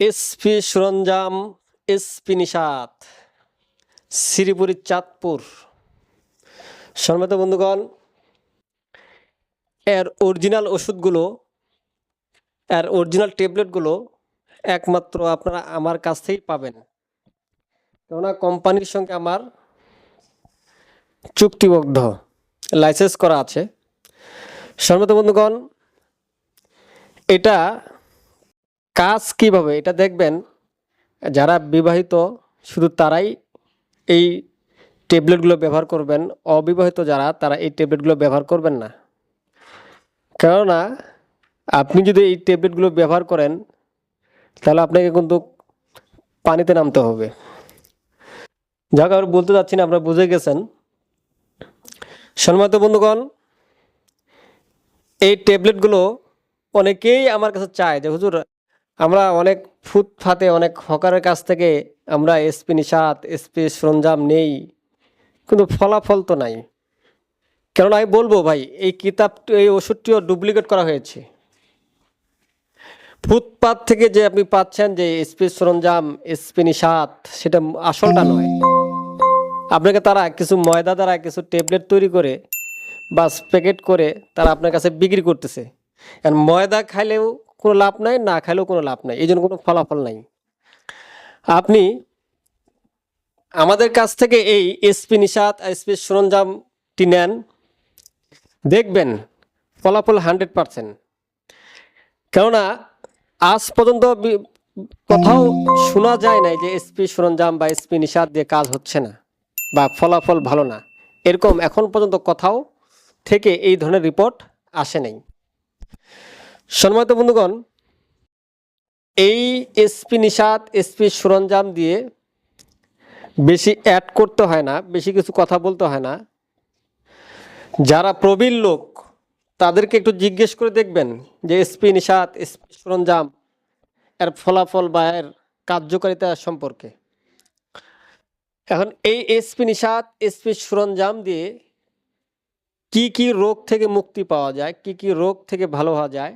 SP সরঞ্জাম, SP নিষাদ, শ্রীপুরি চাঁদপুর। সম্মানিত বন্ধুগণ, এর অরিজিনাল ওষুধগুলো, এর অরিজিনাল ট্যাবলেটগুলো একমাত্র আপনারা আমার কাছ থেকেই পাবেন। কেননা কোম্পানির সঙ্গে আমার চুক্তিবদ্ধ লাইসেন্স করা আছে। সম্মানিত বন্ধুগণ, এটা কাজ কীভাবে? এটা দেখবেন, যারা বিবাহিত, শুধু তারাই এই ট্যাবলেটগুলো ব্যবহার করবেন, অবিবাহিত যারা, তারা এই ট্যাবলেটগুলো ব্যবহার করবেন না। কেননা, আপনি যদি এই ট্যাবলেটগুলো ব্যবহার করেন, তাহলে আপনাকে কিন্তু পানিতে নামতে হবে। যাক আর বলতে চাচ্ছি না, আপনারা বুঝে গেছেন। সম্মানিত বন্ধুগণ, এই ট্যাবলেটগুলো অনেকেই আমার কাছে চায় যে, হুজুর আমরা অনেক ফুটফাতে, অনেক হকারের কাছ থেকে আমরা এসপি নিষাদ, এসপি সরঞ্জাম নেই। কিন্তু ফলাফল তো নাই। কেননা আমি বলব ভাই, এই কিতাব, এই ওষুধটিও ডুপ্লিকেট করা হয়েছে। ফুটপাত থেকে যে আপনি পাচ্ছেন যে এসপি সরঞ্জাম, এসপি নিষাদ, সেটা আসলটা নয়। আপনাকে তারা কিছু ময়দা দ্বারা, কিছু ট্যাবলেট তৈরি করে বা প্যাকেট করে তারা আপনার কাছে বিক্রি করতেছে। ময়দা খাইলেও কোনো লাভ নাই, না খাইলেও কোনো লাভ নাই। এই জন্য কোনো ফলাফল নাই। আপনি আমাদের কাছ থেকে এই এসপি নিষাদ, এসপি সরঞ্জামটি নেন, দেখবেন ফলাফল হান্ড্রেড পারসেন্ট। কেননা আজ পর্যন্ত কোথাও শোনা যায় নাই যে এসপি সরঞ্জাম বা এসপি নিষাদ দিয়ে কাজ হচ্ছে না বা ফলাফল ভালো না। এরকম এখন পর্যন্ত কোথাও থেকে এই ধরনের রিপোর্ট আসে নাই। সম্মানিত বন্ধুগণ, এই এসপি নিষাদ, এসপি সরঞ্জাম দিয়ে বেশি অ্যাড করতে হয় না, বেশি কিছু কথা বলতে হয় না। যারা প্রবীণ লোক, তাদেরকে একটু জিজ্ঞেস করে দেখবেন যে এসপি নিষাদ, এসপি সরঞ্জাম, এর ফলাফল বা এর কার্যকারিতা সম্পর্কে। এখন এই এসপি নিষাদ, এসপি সরঞ্জাম দিয়ে কি কি রোগ থেকে মুক্তি পাওয়া যায়, কি কি রোগ থেকে ভালো হওয়া যায়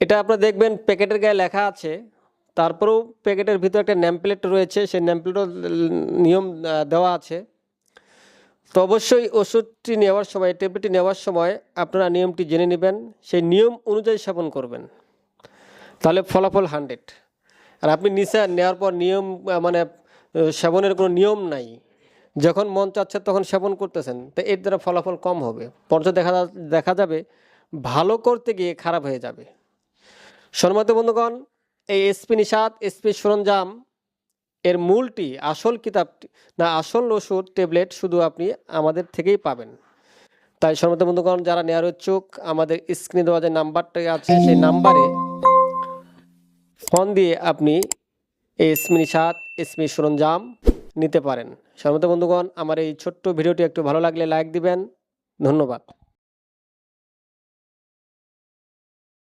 এটা আপনারা দেখবেন, প্যাকেটের গায়ে লেখা আছে। তারপরেও প্যাকেটের ভিতরে একটা নেমপ্লেট রয়েছে, সেই নেমপ্লেটও নিয়ম দেওয়া আছে। তো অবশ্যই ওষুধটি নেওয়ার সময় ট্যাবলেটটি নেওয়ার সময় আপনারা নিয়মটি জেনে নেবেন, সেই নিয়ম অনুযায়ী সেবন করবেন। তাহলে ফলাফল হান্ড্রেড। আর আপনি নিচে নেওয়ার পর নিয়ম মানে সেবনের কোনো নিয়ম নাই। যখন মন চাচ্ছে তখন সেবন করতেছেন, তো এর দ্বারা ফলাফল কম হবে। পর্যায়ে দেখা দেখা যাবে, ভালো করতে গিয়ে খারাপ হয়ে যাবে। সম্মানিত বন্ধুগণ, এই এসপি নিষাদ, এসপি সরঞ্জাম এর মূলটি, আসল কিতাবটি, না, আসল ওষুধ, ট্যাবলেট শুধু আপনি আমাদের থেকেই পাবেন। তাই সম্মানিত বন্ধুগণ, যারা নেওয়ার ইচ্ছুক, আমাদের স্ক্রিনে দেওয়া যে নাম্বারটা আছে, সেই নাম্বারে ফোন দিয়ে আপনি এই এসমি নিষাদ এসমি সরঞ্জাম নিতে পারেন। সম্মানিত বন্ধুগণ, আমার এই ছোট্ট ভিডিওটি একটু ভালো লাগলে লাইক দিবেন। ধন্যবাদ।